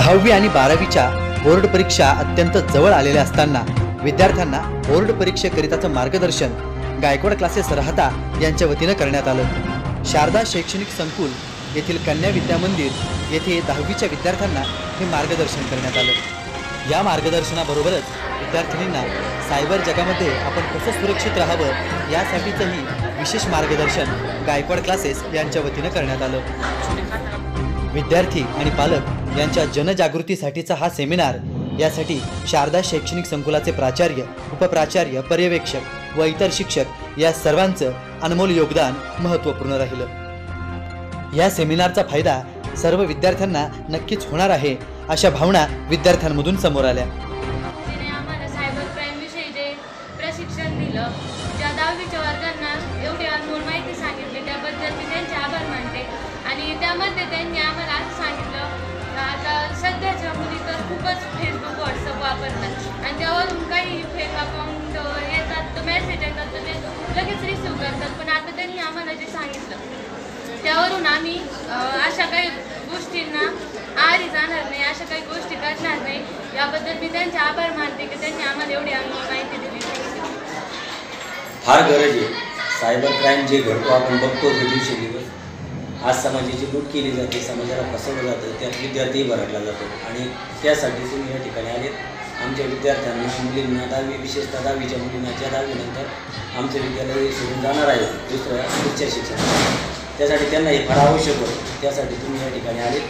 दहावी आणि बारावीच्या बोर्ड परीक्षा अत्यंत जवळ आलेल्या असताना विद्यार्थ्यांना बोर्ड परीक्षेकरिताचं मार्गदर्शन गायकवाड क्लासेस राहता यांच्या वतीनं करण्यात आलं. शारदा शैक्षणिक संकुल येथील कन्या विद्या मंदिर येथे दहावीच्या विद्यार्थ्यांना हे मार्गदर्शन करण्यात आलं. या मार्गदर्शनाबरोबरच विद्यार्थिनींना सायबर जगामध्ये आपण कसं सुरक्षित राहावं यासाठीचंही विशेष मार्गदर्शन गायकवाड क्लासेस यांच्या वतीनं करण्यात आलं. विद्यार्थी आणि पालक यांच्या जनजागृतीसाठीचा हा सेमिनार. यासाठी शारदा शैक्षणिक संकुलाचे प्राचार्य उपप्राचार्य पर्यवेक्षक व इतर शिक्षक या सर्वांचं अनमोल योगदान महत्त्वपूर्ण राहिलं. या सेमिनारचा फायदा सर्व विद्यार्थ्यांना नक्कीच होणार आहे अशा भावना विद्यार्थ्यांमधून समोर आल्या. आम्हाला सायबर क्राईम विषयी जे प्रशिक्षण दिलं त्या दहावीच्या वर्गांना एवढी अनमोल माहिती सांगितली त्याबद्दल मी त्यांचे आभार मानते आणि त्यामध्ये त्यांनी आम्हाला सध्याच्या मुली तर खूपच फेसबुक व्हॉट्सअप वापरतात. आणि त्यावरून काही फेक अकाउंट येतात तर मेसेज येतात तर ते लगेच रिसिव्ह करतात. पण आता त्यांनी आम्हाला जे सांगितलं त्यावरून आम्ही अशा काही गोष्टींना आरी जाणार नाही अशा काही गोष्टी करणार नाही. याबद्दल मी त्यांचे आभार मानते की त्यांनी आम्हाला एवढी आम्ही माहिती दिली. फार गरज आहे. सायबर क्राईम जे घडतो आपण बघतो दिवसेंदिवस आज समाजाची लूट केली जाते समाजाला फसवलं जातं त्यात विद्यार्थीही भरडला जातो. आणि त्यासाठी तुम्ही या ठिकाणी आलेत. आमच्या विद्यार्थ्यांना मुलींना दहावी विशेषतः दहावीच्या मुलींना ज्या दहावीनंतर आमचं विद्यालय सोडून जाणार आहे दुसऱ्या पुढच्या शिक्षणात त्यासाठी त्यांना हे फार आवश्यक होतं. त्यासाठी तुम्ही या ठिकाणी आलेत.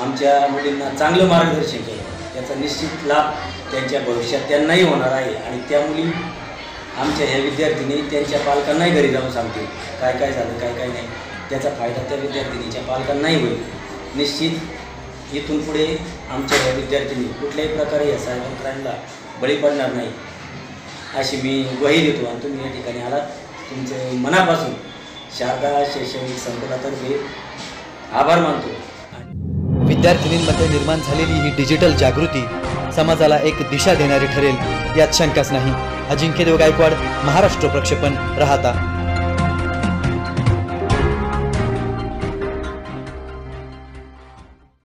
आमच्या मुलींना चांगलं मार्गदर्शन केलं. त्याचा निश्चित लाभ त्यांच्या भविष्यात त्यांनाही होणार आहे. आणि त्या मुली आमच्या ह्या विद्यार्थिनी त्यांच्या पालकांनाही घरी जाऊन सांगतील. काय काय झालं काय काय नाही. त्याचा फायदा त्या विद्यार्थिनीच्या पालकांनाही होईल. निश्चित इथून पुढे आमच्या या विद्यार्थिनी कुठल्याही प्रकारे या सायबर क्राईमला बळी पडणार नाही. अशी मी ग्वाही देतो आणि तुम्ही या ठिकाणी आलात. तुमचे मनापासून शारदा शैक्षणिक संकुलातर्फे आभार मानतो. विद्यार्थिनींमध्ये निर्माण झालेली ही डिजिटल जागृती समाजाला एक दिशा देणारी ठरेल यात शंकाच नाही. अजिंक्य देव गायकवाड महाराष्ट्र प्रक्षेपण राहता.